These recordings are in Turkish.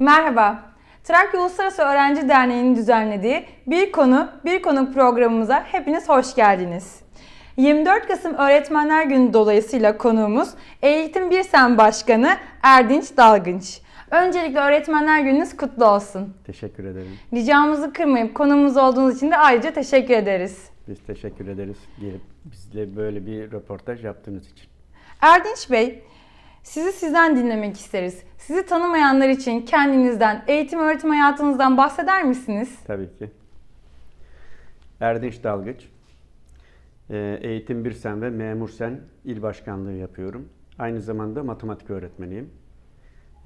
Merhaba. Trakya Uluslararası Öğrenci Derneği'nin düzenlediği Bir Konu Bir Konuk programımıza hepiniz hoş geldiniz. 24 Kasım Öğretmenler Günü dolayısıyla konuğumuz Eğitim Birsen Başkanı Erdinç Dalgınç. Öncelikle Öğretmenler Gününüz kutlu olsun. Teşekkür ederim. Ricamızı kırmayıp konuğumuz olduğunuz için de ayrıca teşekkür ederiz. Biz teşekkür ederiz gelip bizle böyle bir röportaj yaptığınız için. Erdinç Bey, sizi sizden dinlemek isteriz. Sizi tanımayanlar için kendinizden, eğitim öğretim hayatınızdan bahseder misiniz? Tabii ki. Erdinç Dalgıç. Ee, Eğitim Birsen ve Memur Sen İl Başkanlığı yapıyorum. Aynı zamanda matematik öğretmeniyim.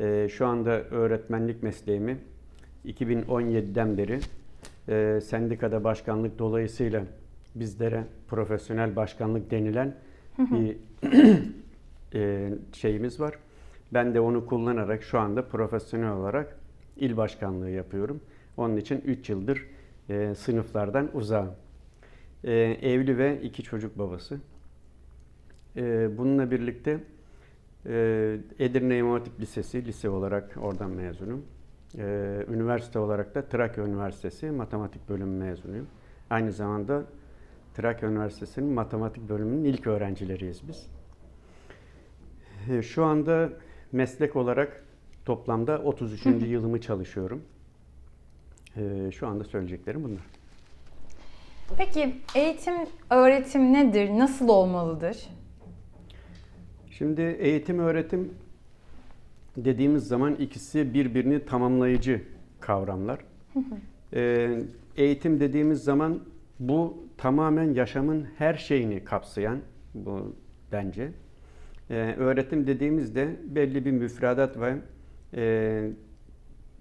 Ee, Şu anda öğretmenlik mesleğimi 2017'den beri e, sendikada başkanlık dolayısıyla bizlere profesyonel başkanlık denilen bir e, şeyimiz var. Ben de onu kullanarak şu anda profesyonel olarak il başkanlığı yapıyorum. Onun için 3 yıldır e, sınıflardan uzağım. E, evli ve iki çocuk babası. Bununla birlikte Edirne İmam Lisesi, lise olarak oradan mezunum. Üniversite olarak da Trakya Üniversitesi Matematik Bölümü mezunuyum. Aynı zamanda Trakya Üniversitesi'nin matematik bölümünün ilk öğrencileriyiz biz. E, Şu anda meslek olarak toplamda 33. yılımı çalışıyorum. E, Şu anda söyleyeceklerim bunlar. Peki eğitim, öğretim nedir? Nasıl olmalıdır? Şimdi eğitim öğretim dediğimiz zaman ikisi birbirini tamamlayıcı kavramlar. Ee, eğitim dediğimiz zaman bu tamamen yaşamın her şeyini kapsayan bu bence. Ee, öğretim dediğimizde belli bir müfredat ve e,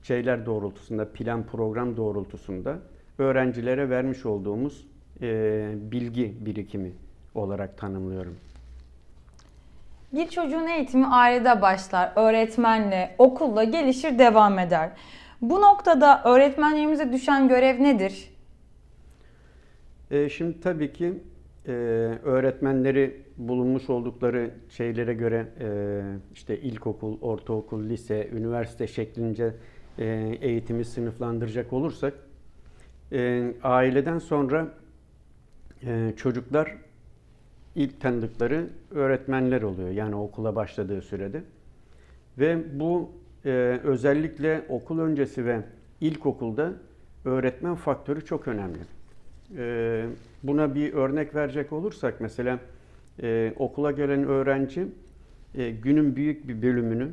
şeyler doğrultusunda, plan program doğrultusunda öğrencilere vermiş olduğumuz e, bilgi birikimi olarak tanımlıyorum. Bir çocuğun eğitimi ailede başlar, öğretmenle, okulla gelişir, devam eder. Bu noktada öğretmenlerimize düşen görev nedir? E, şimdi tabii ki e, öğretmenleri bulunmuş oldukları şeylere göre e, işte ilkokul, ortaokul, lise, üniversite şeklince e, eğitimi sınıflandıracak olursak e, aileden sonra e, çocuklar ilk tanıdıkları öğretmenler oluyor. Yani okula başladığı sürede. Ve bu e, özellikle okul öncesi ve ilkokulda öğretmen faktörü çok önemli. E, buna bir örnek verecek olursak mesela e, okula gelen öğrenci e, günün büyük bir bölümünü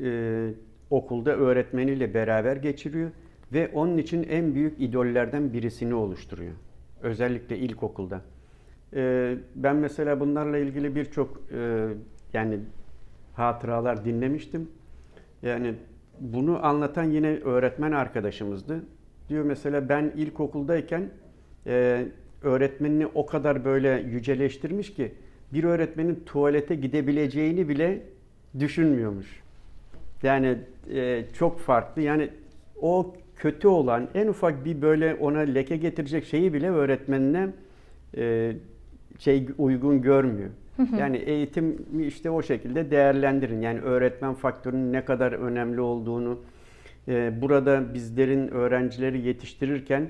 e, okulda öğretmeniyle beraber geçiriyor ve onun için en büyük idollerden birisini oluşturuyor. Özellikle ilkokulda. Ben mesela bunlarla ilgili birçok yani hatıralar dinlemiştim. Yani bunu anlatan yine öğretmen arkadaşımızdı. Diyor mesela ben ilkokuldayken e, öğretmenini o kadar böyle yüceleştirmiş ki bir öğretmenin tuvalete gidebileceğini bile düşünmüyormuş. Yani e, çok farklı. Yani o kötü olan en ufak bir böyle ona leke getirecek şeyi bile öğretmenine e, şey uygun görmüyor. Yani eğitim işte o şekilde değerlendirin. Yani öğretmen faktörünün ne kadar önemli olduğunu, e, burada bizlerin öğrencileri yetiştirirken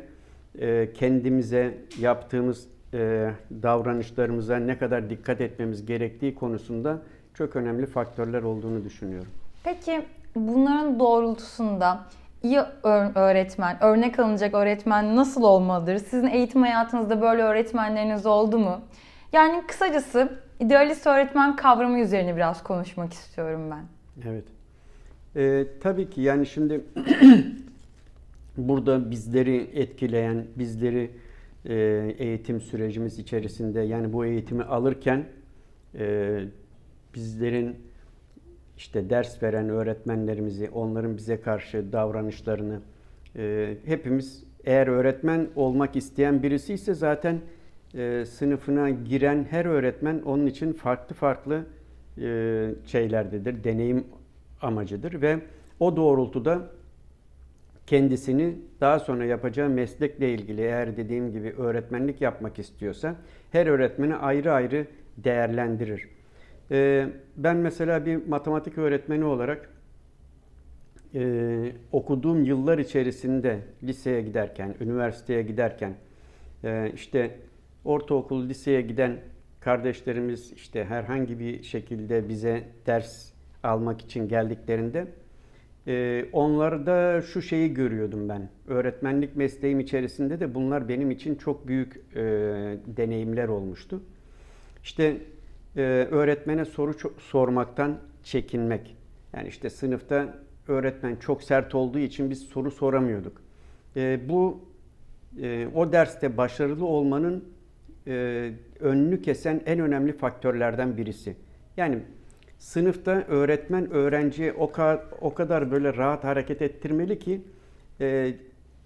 e, kendimize yaptığımız e, davranışlarımıza ne kadar dikkat etmemiz gerektiği konusunda çok önemli faktörler olduğunu düşünüyorum. Peki bunların doğrultusunda iyi öğretmen, örnek alınacak öğretmen nasıl olmalıdır? Sizin eğitim hayatınızda böyle öğretmenleriniz oldu mu? Yani kısacası idealist öğretmen kavramı üzerine biraz konuşmak istiyorum ben. Evet. Ee, tabii ki yani şimdi burada bizleri etkileyen, bizleri e, eğitim sürecimiz içerisinde yani bu eğitimi alırken e, bizlerin işte ders veren öğretmenlerimizi, onların bize karşı davranışlarını e, hepimiz eğer öğretmen olmak isteyen birisi ise zaten sınıfına giren her öğretmen onun için farklı farklı şeylerdedir, deneyim amacıdır ve o doğrultuda kendisini daha sonra yapacağı meslekle ilgili eğer dediğim gibi öğretmenlik yapmak istiyorsa her öğretmeni ayrı ayrı değerlendirir. Ee, ben mesela bir matematik öğretmeni olarak e, okuduğum yıllar içerisinde liseye giderken, üniversiteye giderken e, işte ortaokul, liseye giden kardeşlerimiz işte herhangi bir şekilde bize ders almak için geldiklerinde e, onlarda şu şeyi görüyordum ben. Öğretmenlik mesleğim içerisinde de bunlar benim için çok büyük e, deneyimler olmuştu. İşte e, öğretmene soru sormaktan çekinmek. Yani işte sınıfta öğretmen çok sert olduğu için biz soru soramıyorduk. E, bu e, o derste başarılı olmanın e, önünü kesen en önemli faktörlerden birisi. Yani sınıfta öğretmen öğrenciye o kadar, o kadar böyle rahat hareket ettirmeli ki e,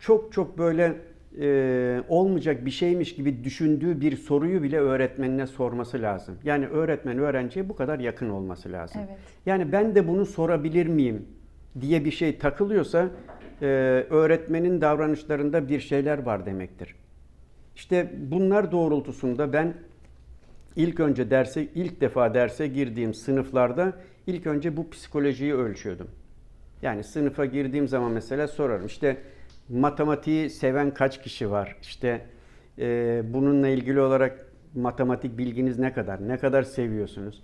çok çok böyle e, olmayacak bir şeymiş gibi düşündüğü bir soruyu bile öğretmenine sorması lazım. Yani öğretmen öğrenciye bu kadar yakın olması lazım. Evet. Yani ben de bunu sorabilir miyim diye bir şey takılıyorsa e, öğretmenin davranışlarında bir şeyler var demektir. İşte bunlar doğrultusunda ben ilk önce derse ilk defa derse girdiğim sınıflarda ilk önce bu psikolojiyi ölçüyordum. Yani sınıfa girdiğim zaman mesela sorarım işte matematiği seven kaç kişi var? İşte e, bununla ilgili olarak matematik bilginiz ne kadar? Ne kadar seviyorsunuz?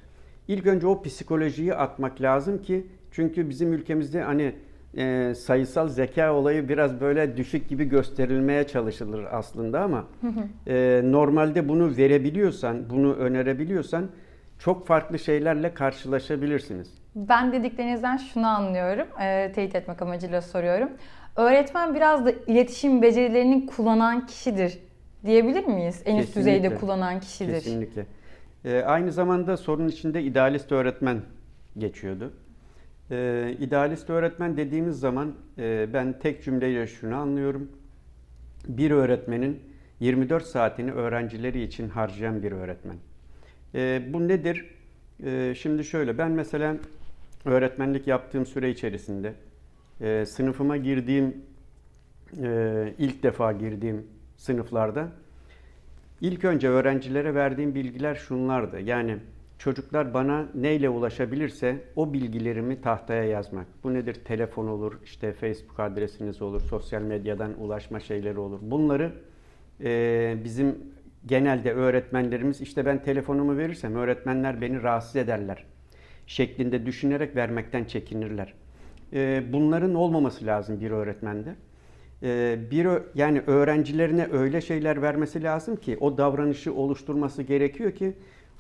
İlk önce o psikolojiyi atmak lazım ki çünkü bizim ülkemizde hani e, sayısal zeka olayı biraz böyle düşük gibi gösterilmeye çalışılır aslında ama e, normalde bunu verebiliyorsan, bunu önerebiliyorsan çok farklı şeylerle karşılaşabilirsiniz. Ben dediklerinizden şunu anlıyorum. E, teyit etmek amacıyla soruyorum. Öğretmen biraz da iletişim becerilerini kullanan kişidir diyebilir miyiz? En üst Kesinlikle. düzeyde kullanan kişidir. Kesinlikle. Ee, aynı zamanda sorun içinde idealist öğretmen geçiyordu. Ee, idealist öğretmen dediğimiz zaman e, ben tek cümleyle şunu anlıyorum. Bir öğretmenin 24 saatini öğrencileri için harcayan bir öğretmen. Ee, bu nedir? Ee, şimdi şöyle ben mesela öğretmenlik yaptığım süre içerisinde e, sınıfıma girdiğim e, ilk defa girdiğim sınıflarda İlk önce öğrencilere verdiğim bilgiler şunlardı. Yani çocuklar bana neyle ulaşabilirse o bilgilerimi tahtaya yazmak. Bu nedir? Telefon olur, işte Facebook adresiniz olur, sosyal medyadan ulaşma şeyleri olur. Bunları e, bizim genelde öğretmenlerimiz işte ben telefonumu verirsem öğretmenler beni rahatsız ederler şeklinde düşünerek vermekten çekinirler. E, bunların olmaması lazım bir öğretmende. Ee, bir yani öğrencilerine öyle şeyler vermesi lazım ki o davranışı oluşturması gerekiyor ki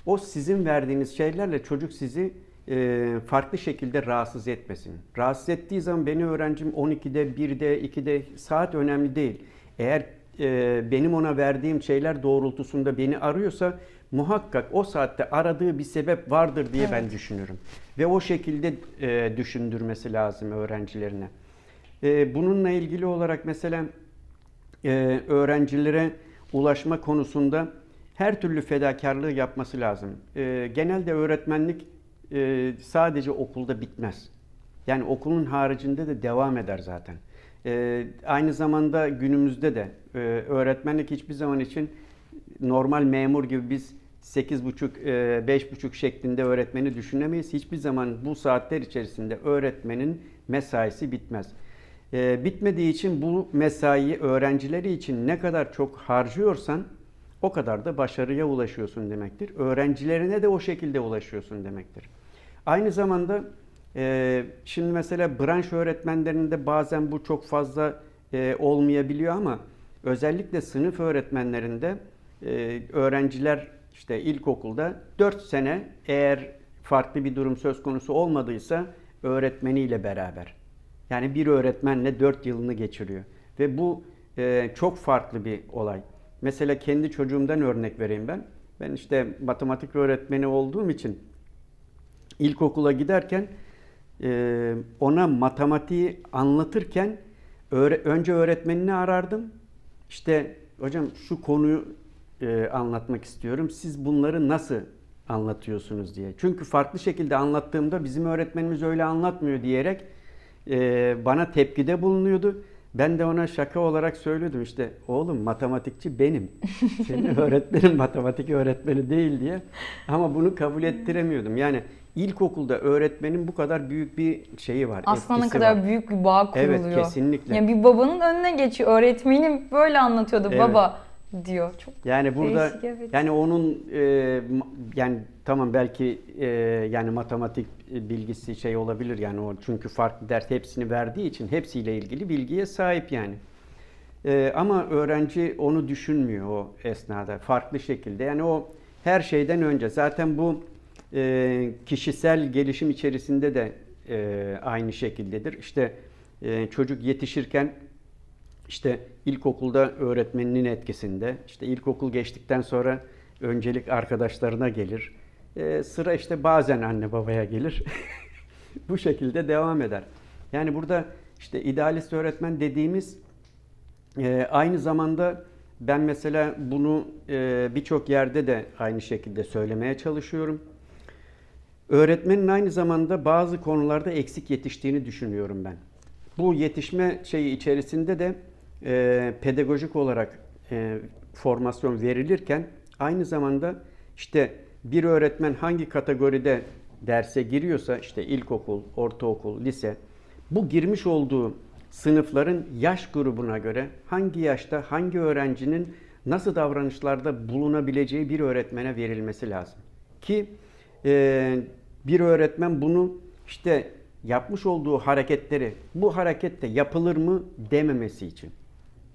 o sizin verdiğiniz şeylerle çocuk sizi e, farklı şekilde rahatsız etmesin. Rahatsız ettiği zaman beni öğrencim 12'de, 1'de, 2'de saat önemli değil. Eğer e, benim ona verdiğim şeyler doğrultusunda beni arıyorsa muhakkak o saatte aradığı bir sebep vardır diye ben düşünürüm. Ve o şekilde e, düşündürmesi lazım öğrencilerine. Ee, bununla ilgili olarak mesela e, öğrencilere ulaşma konusunda her türlü fedakarlığı yapması lazım. Ee, genelde öğretmenlik e, sadece okulda bitmez. Yani okulun haricinde de devam eder zaten. Ee, aynı zamanda günümüzde de e, öğretmenlik hiçbir zaman için normal memur gibi biz 8.30 e, 5.30 şeklinde öğretmeni düşünemeyiz. Hiçbir zaman bu saatler içerisinde öğretmenin mesaisi bitmez. E, bitmediği için bu mesaiyi öğrencileri için ne kadar çok harcıyorsan o kadar da başarıya ulaşıyorsun demektir. Öğrencilerine de o şekilde ulaşıyorsun demektir. Aynı zamanda e, şimdi mesela branş öğretmenlerinde bazen bu çok fazla e, olmayabiliyor ama özellikle sınıf öğretmenlerinde e, öğrenciler işte ilkokulda 4 sene eğer farklı bir durum söz konusu olmadıysa öğretmeniyle beraber. Yani bir öğretmenle 4 yılını geçiriyor. Ve bu e, çok farklı bir olay. Mesela kendi çocuğumdan örnek vereyim ben. Ben işte matematik öğretmeni olduğum için ilkokula giderken e, ona matematiği anlatırken önce öğretmenini arardım. İşte hocam şu konuyu e, anlatmak istiyorum. Siz bunları nasıl anlatıyorsunuz diye. Çünkü farklı şekilde anlattığımda bizim öğretmenimiz öyle anlatmıyor diyerek e, bana tepkide bulunuyordu. Ben de ona şaka olarak söylüyordum işte oğlum matematikçi benim. Senin öğretmenin matematik öğretmeni değil diye. Ama bunu kabul ettiremiyordum. Yani ilkokulda öğretmenin bu kadar büyük bir şeyi var. Etkisi kadar var. büyük bir bağ kuruluyor. Evet kesinlikle. Yani bir babanın önüne geçiyor. Öğretmenim böyle anlatıyordu Evet. baba diyor. Çok Yani burada Değişik, evet. yani onun e, yani tamam belki e, yani matematik bilgisi şey olabilir yani o çünkü farklı ders hepsini verdiği için hepsiyle ilgili bilgiye sahip yani. E, ama öğrenci onu düşünmüyor o esnada farklı şekilde. Yani o her şeyden önce zaten bu e, kişisel gelişim içerisinde de e, aynı şekildedir. İşte e, çocuk yetişirken işte ilkokulda öğretmeninin etkisinde, işte ilkokul geçtikten sonra öncelik arkadaşlarına gelir. Ee, sıra işte bazen anne babaya gelir. Bu şekilde devam eder. Yani burada işte idealist öğretmen dediğimiz e, aynı zamanda ben mesela bunu e, birçok yerde de aynı şekilde söylemeye çalışıyorum. Öğretmenin aynı zamanda bazı konularda eksik yetiştiğini düşünüyorum ben. Bu yetişme şeyi içerisinde de e, pedagojik olarak e, formasyon verilirken aynı zamanda işte bir öğretmen hangi kategoride derse giriyorsa işte ilkokul, ortaokul, lise bu girmiş olduğu sınıfların yaş grubuna göre hangi yaşta hangi öğrencinin nasıl davranışlarda bulunabileceği bir öğretmene verilmesi lazım. Ki e, bir öğretmen bunu işte yapmış olduğu hareketleri bu harekette yapılır mı dememesi için.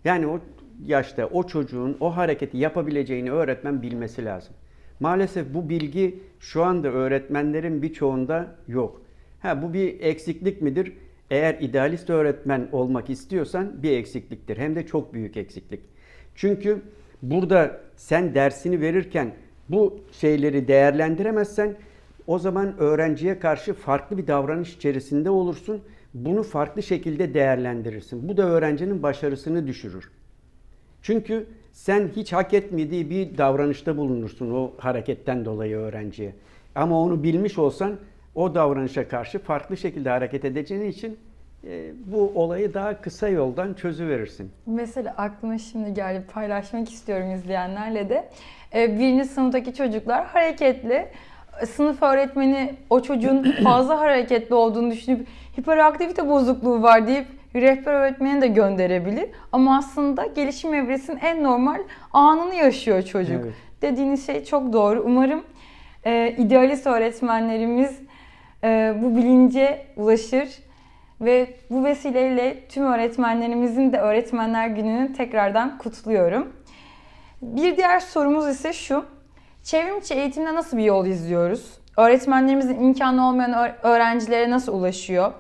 Yani o yaşta o çocuğun o hareketi yapabileceğini öğretmen bilmesi lazım. Maalesef bu bilgi şu anda öğretmenlerin birçoğunda yok. Ha bu bir eksiklik midir? Eğer idealist öğretmen olmak istiyorsan bir eksikliktir. Hem de çok büyük eksiklik. Çünkü burada sen dersini verirken bu şeyleri değerlendiremezsen o zaman öğrenciye karşı farklı bir davranış içerisinde olursun. Bunu farklı şekilde değerlendirirsin. Bu da öğrencinin başarısını düşürür. Çünkü sen hiç hak etmediği bir davranışta bulunursun o hareketten dolayı öğrenciye. Ama onu bilmiş olsan o davranışa karşı farklı şekilde hareket edeceğin için e, bu olayı daha kısa yoldan çözüverirsin. Mesela aklıma şimdi geldi paylaşmak istiyorum izleyenlerle de. Ee, Birinci sınıftaki çocuklar hareketli. Sınıf öğretmeni o çocuğun fazla hareketli olduğunu düşünüp hiperaktivite bozukluğu var deyip rehber öğretmeni de gönderebilir. Ama aslında gelişim evresinin en normal anını yaşıyor çocuk. Evet. Dediğiniz şey çok doğru. Umarım e, idealist öğretmenlerimiz e, bu bilince ulaşır ve bu vesileyle tüm öğretmenlerimizin de Öğretmenler Günü'nü tekrardan kutluyorum. Bir diğer sorumuz ise şu. Çevrimiçi eğitimde nasıl bir yol izliyoruz? Öğretmenlerimizin imkanı olmayan öğ- öğrencilere nasıl ulaşıyor?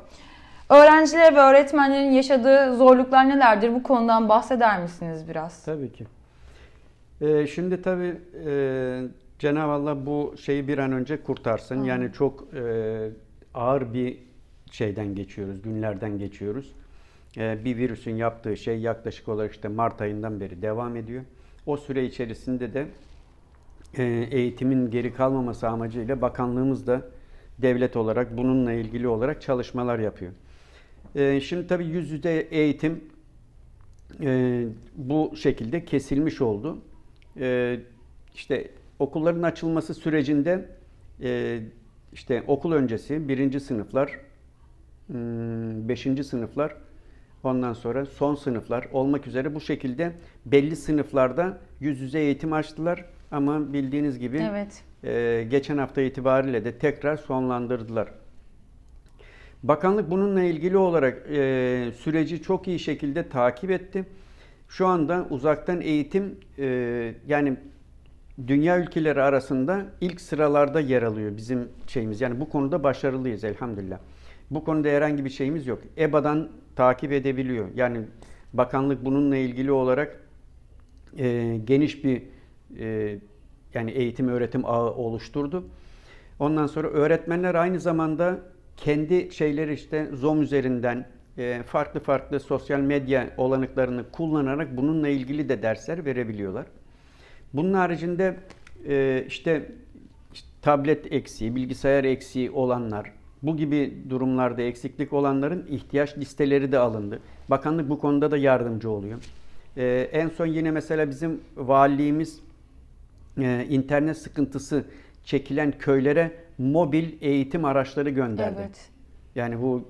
Öğrencilere ve öğretmenlerin yaşadığı zorluklar nelerdir? Bu konudan bahseder misiniz biraz? Tabii ki. Ee, şimdi tabii e, Cenab-ı Allah bu şeyi bir an önce kurtarsın. Yani çok e, ağır bir şeyden geçiyoruz, günlerden geçiyoruz. E, bir virüsün yaptığı şey yaklaşık olarak işte Mart ayından beri devam ediyor. O süre içerisinde de eğitimin geri kalmaması amacıyla bakanlığımız da devlet olarak bununla ilgili olarak çalışmalar yapıyor. E, şimdi tabii yüz yüze eğitim e, bu şekilde kesilmiş oldu. E, işte okulların açılması sürecinde e, işte okul öncesi birinci sınıflar, hmm, beşinci sınıflar, ondan sonra son sınıflar olmak üzere bu şekilde belli sınıflarda yüz yüze eğitim açtılar. Ama bildiğiniz gibi Evet. e, geçen hafta itibariyle de tekrar sonlandırdılar. Bakanlık bununla ilgili olarak e, süreci çok iyi şekilde takip etti. Şu anda uzaktan eğitim e, yani dünya ülkeleri arasında ilk sıralarda yer alıyor bizim şeyimiz. Yani bu konuda başarılıyız elhamdülillah. Bu konuda herhangi bir şeyimiz yok. EBA'dan takip edebiliyor. Yani bakanlık bununla ilgili olarak e, geniş bir e, yani eğitim öğretim ağı oluşturdu. Ondan sonra öğretmenler aynı zamanda kendi şeyleri işte Zoom üzerinden e, farklı farklı sosyal medya olanaklarını kullanarak bununla ilgili de dersler verebiliyorlar. Bunun haricinde e, işte, tablet eksiği, bilgisayar eksiği olanlar, bu gibi durumlarda eksiklik olanların ihtiyaç listeleri de alındı. Bakanlık bu konuda da yardımcı oluyor. En son yine mesela bizim valiliğimiz e, internet sıkıntısı çekilen köylere mobil eğitim araçları gönderdi. Evet. Yani bu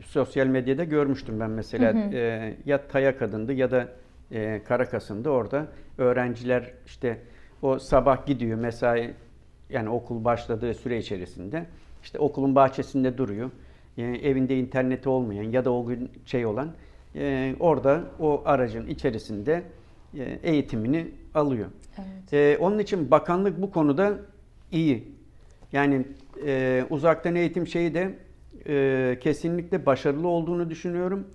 sosyal medyada görmüştüm ben mesela e, ya Taya Kadın'dı ya da e, Karakas'ındı orada öğrenciler işte o sabah gidiyor mesai yani okul başladığı süre içerisinde işte okulun bahçesinde duruyor. Yani evinde interneti olmayan ya da o gün şey olan e, orada o aracın içerisinde e, eğitimini alıyor. Evet. Ee, onun için bakanlık bu konuda iyi. Yani e, uzaktan eğitim şeyi de e, kesinlikle başarılı olduğunu düşünüyorum.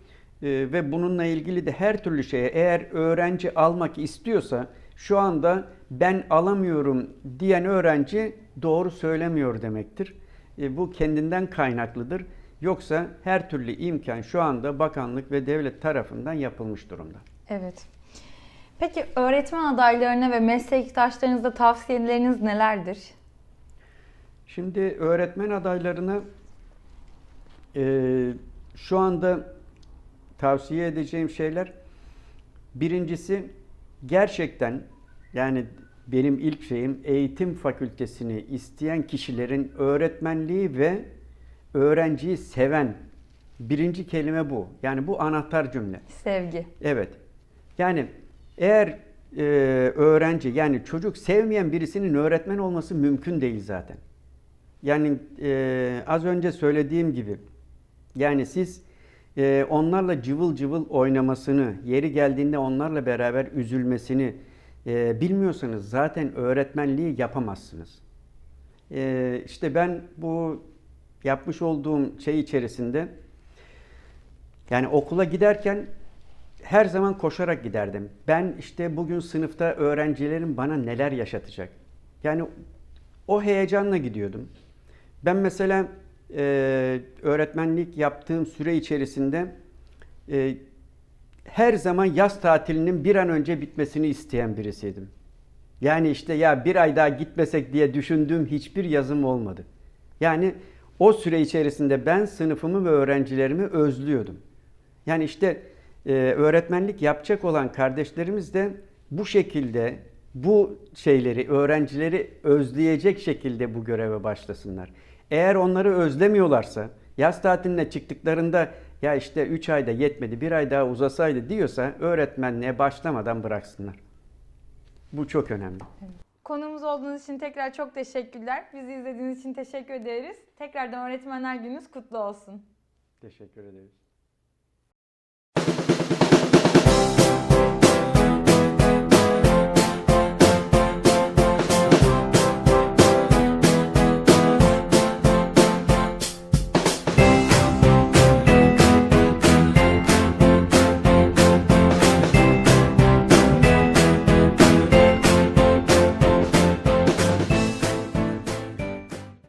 E, ve bununla ilgili de her türlü şeye eğer öğrenci almak istiyorsa şu anda ben alamıyorum diyen öğrenci doğru söylemiyor demektir. E, bu kendinden kaynaklıdır. Yoksa her türlü imkan şu anda bakanlık ve devlet tarafından yapılmış durumda. Evet. Peki öğretmen adaylarına ve meslektaşlarınıza tavsiyeleriniz nelerdir? Şimdi öğretmen adaylarına e, şu anda tavsiye edeceğim şeyler birincisi gerçekten yani benim ilk şeyim eğitim fakültesini isteyen kişilerin öğretmenliği ve öğrenciyi seven birinci kelime bu. Yani bu anahtar cümle. Sevgi. Evet. Yani eğer e, öğrenci yani çocuk sevmeyen birisinin öğretmen olması mümkün değil zaten. Yani e, az önce söylediğim gibi yani siz e, onlarla cıvıl cıvıl oynamasını, yeri geldiğinde onlarla beraber üzülmesini e, bilmiyorsanız zaten öğretmenliği yapamazsınız. E, işte ben bu yapmış olduğum şey içerisinde yani okula giderken her zaman koşarak giderdim. Ben işte bugün sınıfta öğrencilerim bana neler yaşatacak. Yani o heyecanla gidiyordum. Ben mesela e, öğretmenlik yaptığım süre içerisinde e, her zaman yaz tatilinin bir an önce bitmesini isteyen birisiydim. Yani işte ya bir ay daha gitmesek diye düşündüğüm hiçbir yazım olmadı. Yani o süre içerisinde ben sınıfımı ve öğrencilerimi özlüyordum. Yani işte e, öğretmenlik yapacak olan kardeşlerimiz de bu şekilde bu şeyleri, öğrencileri özleyecek şekilde bu göreve başlasınlar. Eğer onları özlemiyorlarsa, yaz tatiline çıktıklarında ya işte 3 ayda yetmedi, bir ay daha uzasaydı diyorsa öğretmenliğe başlamadan bıraksınlar. Bu çok önemli. Konuğumuz olduğunuz için tekrar çok teşekkürler. Bizi izlediğiniz için teşekkür ederiz. Tekrardan Öğretmenler Gününüz kutlu olsun. Teşekkür ederiz.